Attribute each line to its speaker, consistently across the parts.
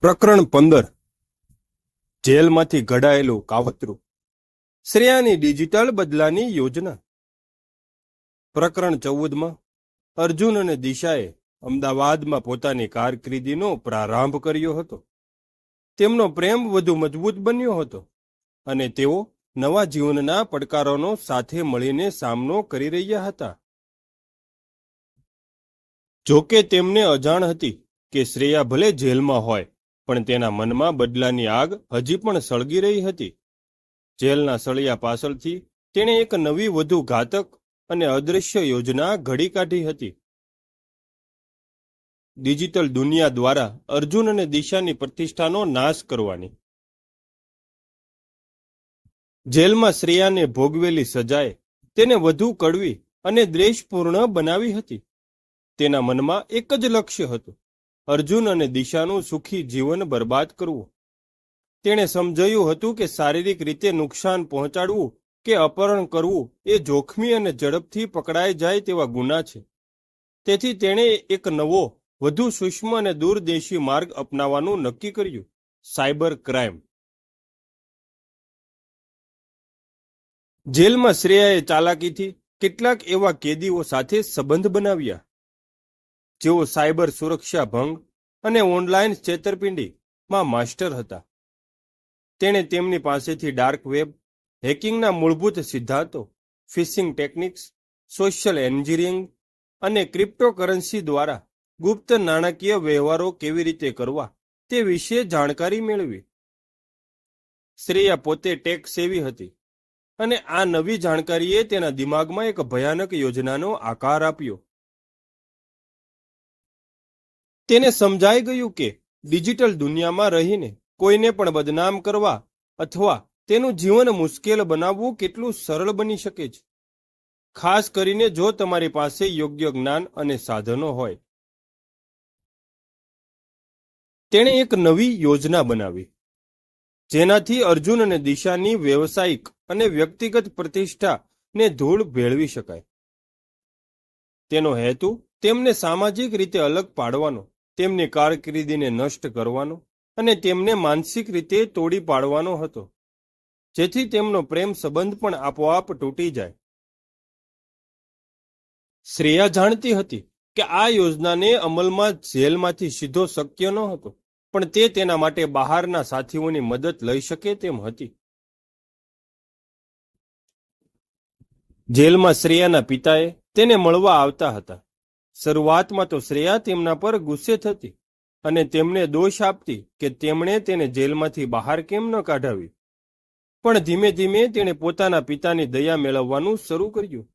Speaker 1: પ્રકરણ પંદર. જેલમાંથી ઘડાયેલું કાવતરું. શ્રેયાની ડિજિટલ બદલાની યોજના. પ્રકરણ ચૌદમાં, અર્જુન અને દિશાએ અમદાવાદમાં પોતાની કારકિર્દીનો પ્રારંભ કર્યો હતો. તેમનો પ્રેમ વધુ મજબૂત બન્યો હતો અને તેઓ નવા જીવનના પડકારોનો સાથે મળીને સામનો કરી રહ્યા હતા. જોકે તેમને અજાણ હતી કે શ્રેયા ભલે જેલમાં હોય પણ તેના મનમાં બદલાની આગ હજી પણ સળગી રહી હતી. જેલના સળિયા પાછળથી તેણે એક નવી વધુ ઘાતક અને અદૃશ્ય યોજના ઘડી કાઢી હતી. ડિજિટલ દુનિયા દ્વારા અર્જુન અને દિશાની પ્રતિષ્ઠાનો નાશ કરવાની. જેલમાં શ્રેયાને ભોગવેલી સજાએ તેને વધુ કડવી અને દ્વેષપૂર્ણ બનાવી હતી. તેના મનમાં એક જ લક્ષ્ય હતું. અર્જુન અને દિશાનું સુખી જીવન બરબાદ કરવું. તેણે સમજાયું હતું કે શારીરિક રીતે નુકસાન પહોંચાડવું કે અપહરણ કરવું એ જોખમી અને ઝડપથી પકડાઈ જાય તેવા ગુના છે. તેથી તેણે એક નવો, વધુ સૂક્ષ્મ અને દૂરદેશી માર્ગ અપનાવવાનું નક્કી કર્યું, સાયબર ક્રાઇમ. જેલમાં શ્રેયાએ ચાલાકીથી કેટલાક એવા કેદીઓ સાથે સંબંધ બનાવ્યા. જેઓ સાયબર સુરક્ષા ભંગ અને ઓનલાઈન છેતરપિંડીમાં માસ્ટર હતા. તેણે તેમની પાસેથી ડાર્ક વેબ, હેકિંગના મૂળભૂત સિદ્ધાંતો, ફિશિંગ ટેકનિક્સ, સોશિયલ એન્જિનિયરિંગ અને ક્રિપ્ટોકરન્સી દ્વારા ગુપ્ત નાણાકીય વ્યવહારો કેવી રીતે કરવા તે વિશે જાણકારી મેળવી. શ્રેયા પોતે ટેક સેવી હતી અને આ નવી જાણકારીએ તેના દિમાગમાં એક ભયાનક યોજનાનો આકાર આપ્યો. તેને સમજાઈ ગયું કે ડિજિટલ દુનિયામાં રહીને કોઈને પણ બદનામ કરવા અથવા તેનું જીવન મુશ્કેલ બનાવવું કેટલું સરળ બની શકે છે. ખાસ કરીને જો તમારી પાસે યોગ્ય જ્ઞાન અને સાધનો હોય. તેણે એક નવી યોજના બનાવી. જેનાથી અર્જુન અને દિશાની વ્યવસાયિક અને વ્યક્તિગત પ્રતિષ્ઠાને ધૂળ ભેળવી શકાય. તેનો હેતુ તેમને સામાજિક રીતે અલગ પાડવાનો તેમની કારકિર્દીને નષ્ટ કરવાનો અને તેમને માનસિક રીતે તોડી પાડવાનો હતો. જેથી તેમનો પ્રેમ સંબંધ પણ આપોઆપ તૂટી જાય. શ્રેયા જાણતી હતી કે આ યોજનાને અમલમાં જેલમાંથી સીધો શક્ય ન હતો, પણ તે તેના માટે બહારના સાથીઓની મદદ લઈ શકે તેમ હતી. જેલમાં શ્રેયાના પિતાએ તેને મળવા આવતા હતા. શરૂઆતમાં તો શ્રેયા તેમના પર ગુસ્સે થતી અને તેમને દોષ આપતી કે તેમણે તેને જેલમાંથી બહાર કેમ ન કાઢાવી પણ ધીમે ધીમે તેણે પોતાના પિતાની દયા મેળવવાનું શરૂ કર્યું.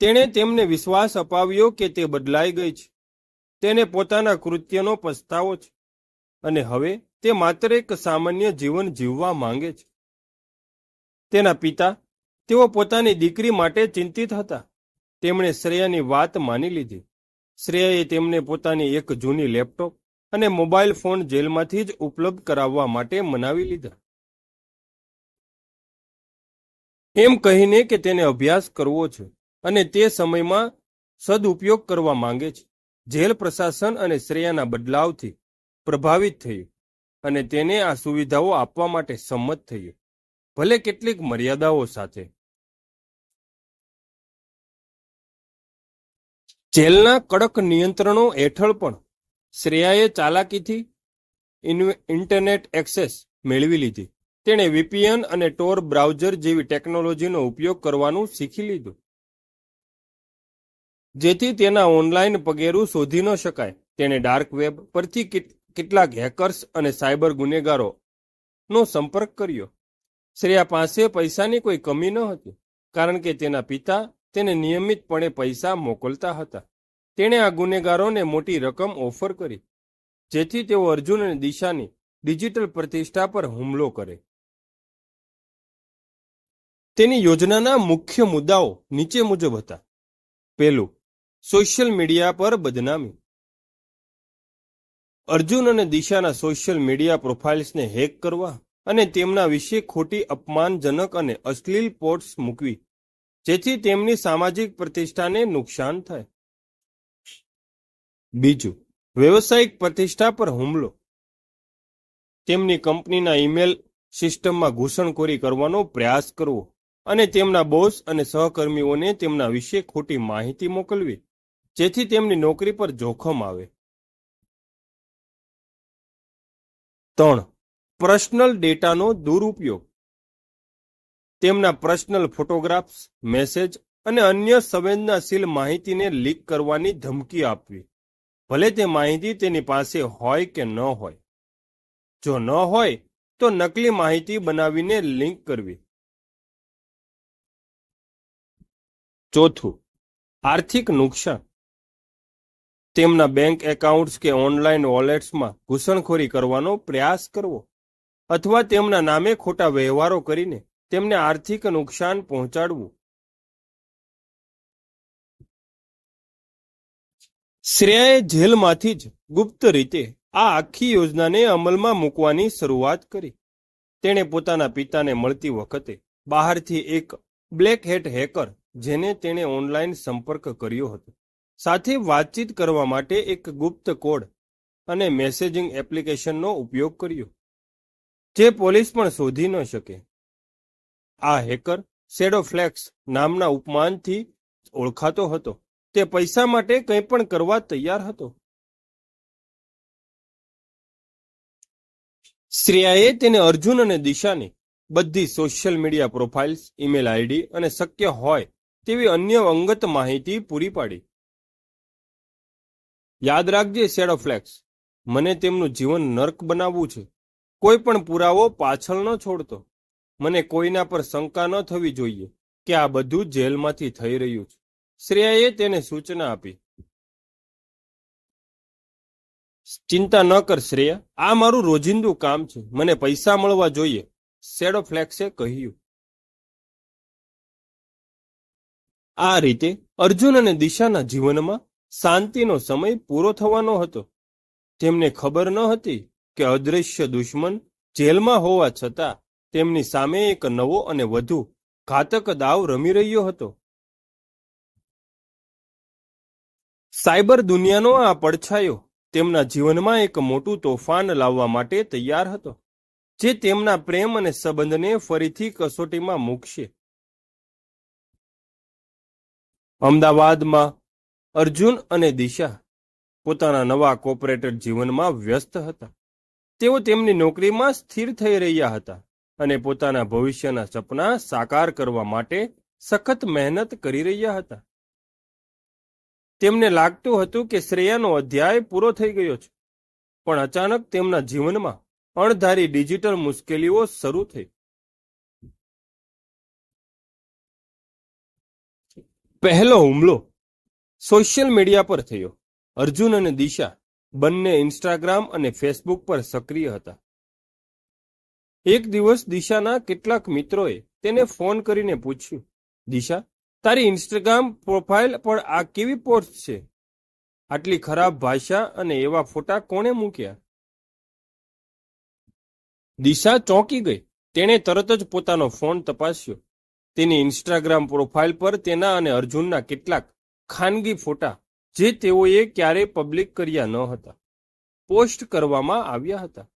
Speaker 1: તેણે તેમને વિશ્વાસ અપાવ્યો કે તે બદલાઈ ગઈ છે. તેને પોતાના કૃત્યનો પસ્તાવો છે અને હવે તે માત્ર એક સામાન્ય જીવન જીવવા માંગે છે. તેના પિતા તેઓ પોતાની દીકરી માટે ચિંતિત હતા. તેમણે શ્રેયાની વાત માની લીધી. શ્રેયાએ તેમને પોતાની એક જૂની લેપટોપ અને મોબાઈલ ફોન જેલમાંથી જ ઉપલબ્ધ કરાવવા માટે મનાવી લીધા. એમ કહીને કે તેને અભ્યાસ કરવો છે અને તે સમયમાં સદુપયોગ કરવા માંગે છે. જેલ પ્રશાસન અને શ્રેયાના બદલાવથી પ્રભાવિત થયું અને તેને આ સુવિધાઓ આપવા માટે સંમત થયું. ભલે કેટલીક મર્યાદાઓ સાથે જેલના કડક નિયંત્રણો હેઠળ પણ શ્રેયાએ ચાલાકીથી ઇન્ટરનેટ એક્સેસ મેળવી લીધી. તેણે વીપીએન અને ટોર બ્રાઉઝર જેવી ટેકનોલોજીનો ઉપયોગ કરવાનું શીખી લીધું. જેથી તેના ઓનલાઈન પગેરું શોધી ન શકાય. તેણે ડાર્ક વેબ પરથી કેટલાક હેકર્સ અને સાયબર ગુનેગારો નો સંપર્ક કર્યો. શ્રેયા પાસે પૈસાની કોઈ કમી ન હતી, કારણ કે તેના પિતા તેને નિયમિતપણે પૈસા મોકલતા હતા. તેણે આ ગુનેગારોને મોટી રકમ ઓફર કરી, જેથી તેઓ અર્જુન અને દિશાની ડિજિટલ પ્રતિષ્ઠા પર હુમલો કરે. તેની યોજનાના મુખ્ય મુદ્દાઓ નીચે મુજબ હતા. પહેલું, સોશિયલ મીડિયા પર બદનામી. અર્જુન અને દિશાના સોશિયલ મીડિયા પ્રોફાઇલ્સને હેક કરવા અને તેમના વિશે ખોટી અપમાનજનક અને અશ્લીલ પોસ્ટ મૂકવી જેથી તેમની સામાજિક પ્રતિષ્ઠાને નુકસાન થાય. બીજું, વ્યવસાયિક પ્રતિષ્ઠા પર હુમલો. તેમની કંપનીના ઈમેલ સિસ્ટમમાં ઘૂસણખોરી કરવાનો પ્રયાસ કરવો અને તેમના બોસ અને સહકર્મીઓને તેમના વિશે ખોટી માહિતી મોકલવી, જેથી તેમની નોકરી પર જોખમ આવે. ત્રણ, પર્સનલ ડેટાનો દુરુપયોગ. તેમના પર્સનલ ફોટોગ્રાફ્સ, મેસેજ અને અન્ય સંવેદનાશીલ માહિતીને લીક કરવાની ધમકી આપવી. ભલે તે માહિતી તેની પાસે હોય કે ન હોય. જો ન હોય, તો નકલી માહિતી બનાવીને લિંક કરવી. ચોથું, આર્થિક નુકસાન. તેમના બેંક એકાઉન્ટ્સ કે ઓનલાઈન વોલેટ્સમાં ઘૂસણખોરી કરવાનો પ્રયાસ કરવો. અથવા તેમના નામે ખોટા વ્યવહારો કરીને તેમને આર્થિક નુકસાન પહોંચાડવું. શ્રેયાએ જેલમાંથી જ ગુપ્ત રીતે આ આખી યોજનાને અમલમાં મૂકવાની શરૂઆત કરી. તેણે પોતાના પિતાને મળતી વખતે બહારથી એક બ્લેક હેટ હેકર જેને તેણે ઓનલાઈન સંપર્ક કર્યો હતો. સાથે વાતચીત કરવા માટે એક ગુપ્ત કોડ અને મેસેજિંગ એપ્લિકેશનનો ઉપયોગ કર્યો. જે પોલીસ પણ શોધી ન શકે. આ હેકર શેડો ફ્લેક્સ નામના ઉપમાનથી ઓળખાતો હતો. તે પૈસા માટે કંઈ પણ કરવા તૈયાર હતો. શ્રેયાએ તેને અર્જુન અને દિશાની બધી social media profiles, email ID અને શક્ય હોય તેવી અન્ય અંગત માહિતી પૂરી પાડી. યાદ રાખજે શેડો ફ્લેક્સ મને તેમનું જીવન નર્ક બનાવવું છે. કોઈ પણ પુરાવો પાછળ ન છોડતો. મને કોઈના પર શંકા ન થવી જોઈએ કે આ બધું જેલમાંથી થઈ રહ્યું છે. શ્રેયાએ તેને સૂચના આપી. ચિંતા ન કર શ્રેયા, આ મારું રોજિંદુ કામ છે. મને પૈસા મળવા જોઈએ, શેડો ફ્લેક્સે કહ્યું. આ રીતે અર્જુન અને દિશાના જીવનમાં શાંતિનો સમય પૂરો થવાનો હતો. તેમને ખબર ન હતી કે અદૃશ્ય દુશ્મન જેલમાં હોવા છતાં તેમની સામે એક નવો અને વધુ ઘાતક દાવ રમી રહ્યો હતો. સાયબર દુનિયાનો આ પડછાયો તેમના જીવનમાં એક મોટું તોફાન લાવવા માટે તૈયાર હતો, જે તેમના પ્રેમ અને સંબંધને ફરીથી કસોટીમાં મૂકશે. અમદાવાદમાં અર્જુન અને દિશા પોતાના નવા કોર્પોરેટર જીવનમાં વ્યસ્ત હતા. તેઓ તેમની નોકરીમાં સ્થિર થઈ રહ્યા હતા. અને પોતાના ભવિષ્યના સપના સાકાર કરવા માટે સખત મહેનત કરી રહ્યા હતા. તેમને લાગતું હતું કે શ્રેયાનો અધ્યાય પૂરો થઈ ગયો છે, પણ અચાનક તેમના જીવનમાં અણધારી ડિજિટલ મુશ્કેલીઓ શરૂ થઈ. પહેલો હુમલો સોશિયલ મીડિયા પર થયો. અર્જુન અને દિશા બંને ઇન્સ્ટાગ્રામ અને ફેસબુક પર સક્રિય હતા. એક દિવસ દિશાના કેટલાક મિત્રોએ તેને ફોન કરીને પૂછ્યું, દિશા, તારી ઇન્સ્ટાગ્રામ પ્રોફાઇલ પર આ કેવી પોસ્ટ છે? આટલી ખરાબ ભાષા અને એવા ફોટા કોણે મૂક્યા? દિશા ચોંકી ગઈ. તેણે તરત જ પોતાનો ફોન તપાસ્યો. તેની ઇન્સ્ટાગ્રામ પ્રોફાઇલ પર તેના અને અર્જુનના કેટલાક ખાનગી ફોટા જે તેઓએ ક્યારેય પબ્લિક કર્યા ન હતા પોસ્ટ કરવામાં આવ્યા હતા.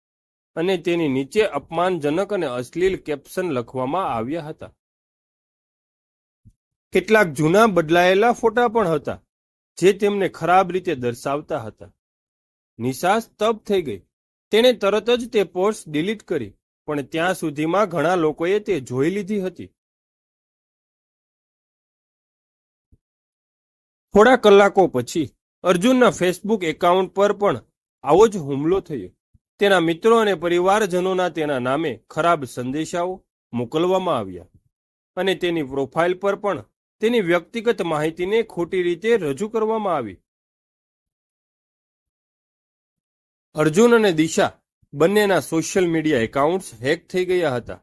Speaker 1: અને તેની નીચે અપમાનજનક અને અશ્લીલ કેપ્શન લખવામાં આવ્યા હતા. કેટલાક જૂના બદલાયેલા ફોટા પણ હતા, જે તેમને ખરાબ રીતે દર્શાવતા હતા. નિશા સ્તબ્ધ થઈ ગઈ. તેણે તરત જ તે પોસ્ટ ડિલીટ કરી, પણ ત્યાં સુધીમાં ઘણા લોકોએ તે જોઈ લીધી હતી. થોડા કલાકો પછી અર્જુનના ફેસબુક એકાઉન્ટ પર પણ આવો જ હુમલો થયો. તેના મિત્રો અને પરિવારજનોના તેના નામે ખરાબ સંદેશાઓ મોકલવામાં આવ્યા અને તેની પ્રોફાઇલ પર પણ તેની વ્યક્તિગત માહિતીને ખોટી રીતે રજૂ કરવામાં આવી. અર્જુન અને દિશા બંનેના સોશિયલ મીડિયા એકાઉન્ટ્સ હેક થઈ ગયા હતા.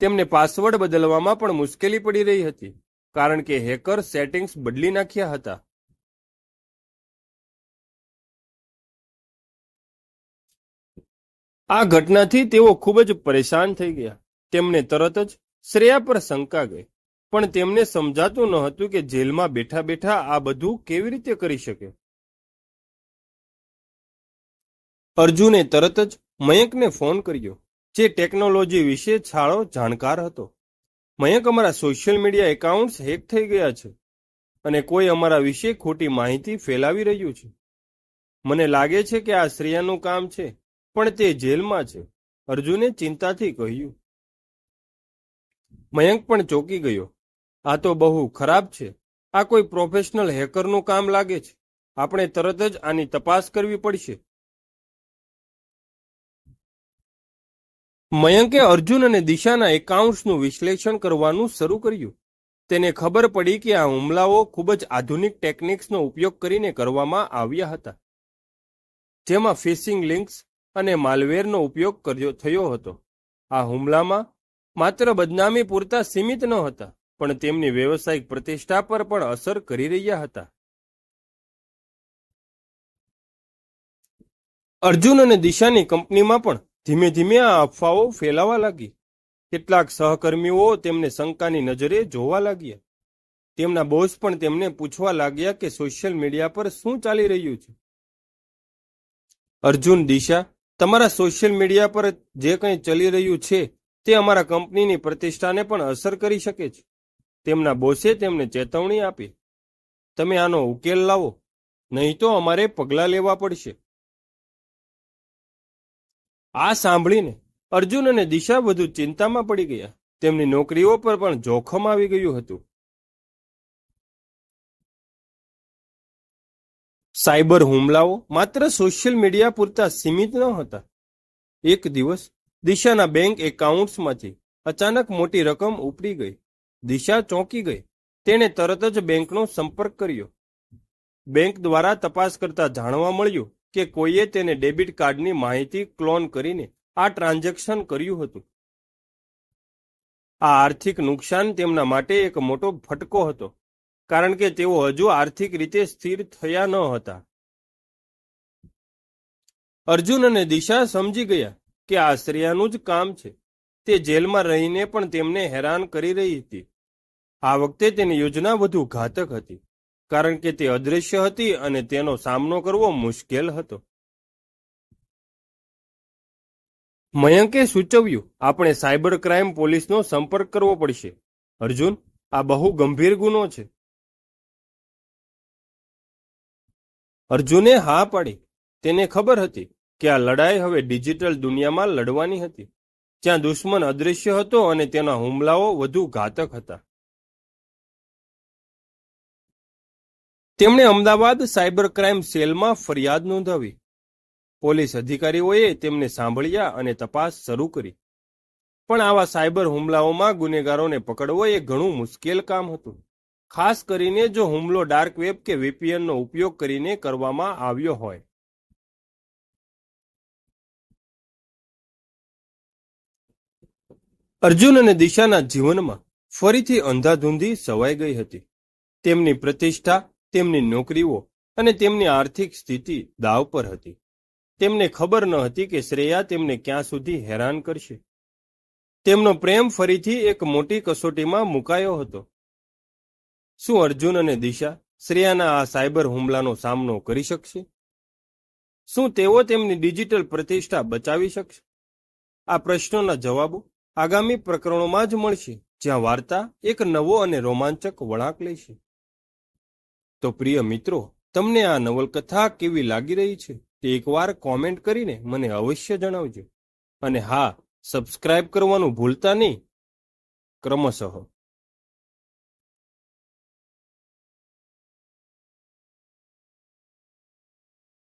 Speaker 1: તેમને પાસવર્ડ બદલવામાં પણ મુશ્કેલી પડી રહી હતી, કારણ કે હેકર સેટિંગ્સ બદલી નાખ્યા હતા. આ ઘટનાથી તેઓ ખૂબ જ પરેશાન થઈ ગયા. તેમને તરત જ શ્રેયા પર શંકા ગઈ. પણ તેમને સમજાતું ન હતું કે જેલમાં બેઠા બેઠા આ બધું કેવી રીતે કરી શકે. અર્જુને તરત જ મયંકને ફોન કર્યો, જે ટેકનોલોજી વિશે છાળો જાણકાર હતો. મયંક અમારા સોશિયલ મીડિયા એકાઉન્ટ્સ હેક થઈ ગયા છે અને કોઈ અમારા વિશે ખોટી માહિતી ફેલાવી રહ્યું છે. મને લાગે છે કે આ શ્રેયાનું કામ છે. પણ તે જેલમાં છે. અર્જુને ચિંતાથી કહ્યું, મયંક પણ ચોકી ગયો. આ તો બહુ ખરાબ છે. આ કોઈ પ્રોફેશનલ હેકરનું કામ લાગે છે. આપણે તરત જ આની તપાસ કરવી પડશે. મયંકે અર્જુન અને દિશાના એકાઉન્ટ્સનું વિશ્લેષણ કરવાનું શરૂ કર્યું. તેને ખબર પડી કે આ હુમલાઓ ખૂબ જ આધુનિક ટેકનિક્સનો ઉપયોગ કરીને કરવામાં આવ્યા હતા. જેમાં ફિશિંગ લિંક્સ અને માલવેરનો ઉપયોગ કર્યો, થયો હતો. આ હુમલામાં માત્ર બદનામી પૂરતા સીમિત ન હતા, પણ તેમની વ્યવસાયિક પ્રતિષ્ઠા પર પણ અસર કરી રહ્યા હતા. અર્જુન અને દિશાની કંપનીમાં પણ ધીમે ધીમે આ અફવાઓ ફેલાવા લાગી. કેટલાક સહકર્મીઓ તેમને શંકાની નજરે જોવા લાગ્યા. તેમના બોસ પણ તેમને પૂછવા લાગ્યા કે સોશિયલ મીડિયા પર શું ચાલી રહ્યું છે? અર્જુન, દિશા તમારા સોશિયલ મીડિયા પર જે કંઈ ચલી રહ્યું છે, તે અમારા કંપનીની પ્રતિષ્ઠાને પણ અસર કરી શકે છે. તેમના બોસે તેમને ચેતવણી આપી. તમે આનો ઉકેલ લાવો, નહીં તો અમારે પગલાં લેવા પડશે. આ સાંભળીને અર્જુન અને દિશા વધુ ચિંતામાં પડી ગયા. તેમની નોકરીઓ પર પણ જોખમ આવી ગયું હતું. સાયબર હુમલાઓ માત્ર સોશિયલ મીડિયા પૂરતા સીમિત ન હતા. એક દિવસ, દિશાના બેંક એકાઉન્ટ્સમાંથી અચાનક મોટી રકમ ઉપડી ગઈ. દિશા ચોંકી ગઈ. તેણે તરત જ બેંકનો સંપર્ક કર્યો. બેંક દ્વારા તપાસ કરતા જાણવા મળ્યું કે કોઈએ તેને ડેબિટ કાર્ડની માહિતી ક્લોન કરીને આ ટ્રાન્ઝેક્શન કર્યું હતું. આ આર્થિક નુકસાન તેમના માટે એક મોટો ફટકો હતો. કારણ કે તેઓ હજુ આર્થિક રીતે સ્થિર થયા ન હતા. અર્જુન અને દિશા સમજી ગયા કે આ શ્રેયાનું જ કામ છે. તે જેલમાં રહીને પણ તેમને હેરાન કરી રહી હતી. આ વખતે તેની યોજના વધુ ઘાતક હતી, કારણ કે તે અદૃશ્ય હતી અને તેનો સામનો કરવો મુશ્કેલ હતો. મયંકે સૂચવ્યું, આપણે સાયબર ક્રાઇમ પોલીસનો સંપર્ક કરવો પડશે. અર્જુન, આ બહુ ગંભીર ગુનો છે. અર્જુને હા પાડી. તેને ખબર હતી કે આ લડાઈ હવે ડિજિટલ દુનિયામાં લડવાની હતી. જ્યાં દુશ્મન અદૃશ્ય હતો અને તેના હુમલાઓ વધુ ઘાતક હતા. તેમણે અમદાવાદ સાયબર ક્રાઇમ સેલમાં ફરિયાદ નોંધાવી. પોલીસ અધિકારીઓએ તેમને સાંભળ્યા અને તપાસ શરૂ કરી. પણ આવા સાયબર હુમલાઓમાં ગુનેગારોને પકડવો એ ઘણું મુશ્કેલ કામ હતું. ખાસ કરીને જો હુમલો ડાર્ક વેબ કે વીપીએનનો ઉપયોગ કરીને કરવામાં આવ્યો હોય. અર્જુન અને દિશાના જીવનમાં ફરીથી અંધાધૂંધી સવાઈ ગઈ હતી. તેમની પ્રતિષ્ઠા, તેમની નોકરીઓ અને તેમની આર્થિક સ્થિતિ દાવ પર હતી. તેમને ખબર ન હતી કે શ્રેયા તેમને ક્યાં સુધી હેરાન કરશે. તેમનો પ્રેમ ફરીથી એક મોટી કસોટીમાં મુકાયો હતો. શું અર્જુન અને દિશા શ્રેયાના આ સાયબર હુમલાનો સામનો કરી શકશે? શું તેઓ તેમની ડિજિટલ પ્રતિષ્ઠા બચાવી શકશે? આ પ્રશ્નોના જવાબો આગામી પ્રકરણોમાં જ મળશે, જ્યાં વાર્તા એક નવો અને રોમાંચક વળાંક લેશે. તો પ્રિય મિત્રો, તમને આ નવલકથા કેવી લાગી રહી છે તે એકવાર કોમેન્ટ કરીને મને અવશ્ય જણાવજો. અને હા, સબસ્ક્રાઇબ કરવાનું ભૂલતા નહીં. ક્રમશઃ.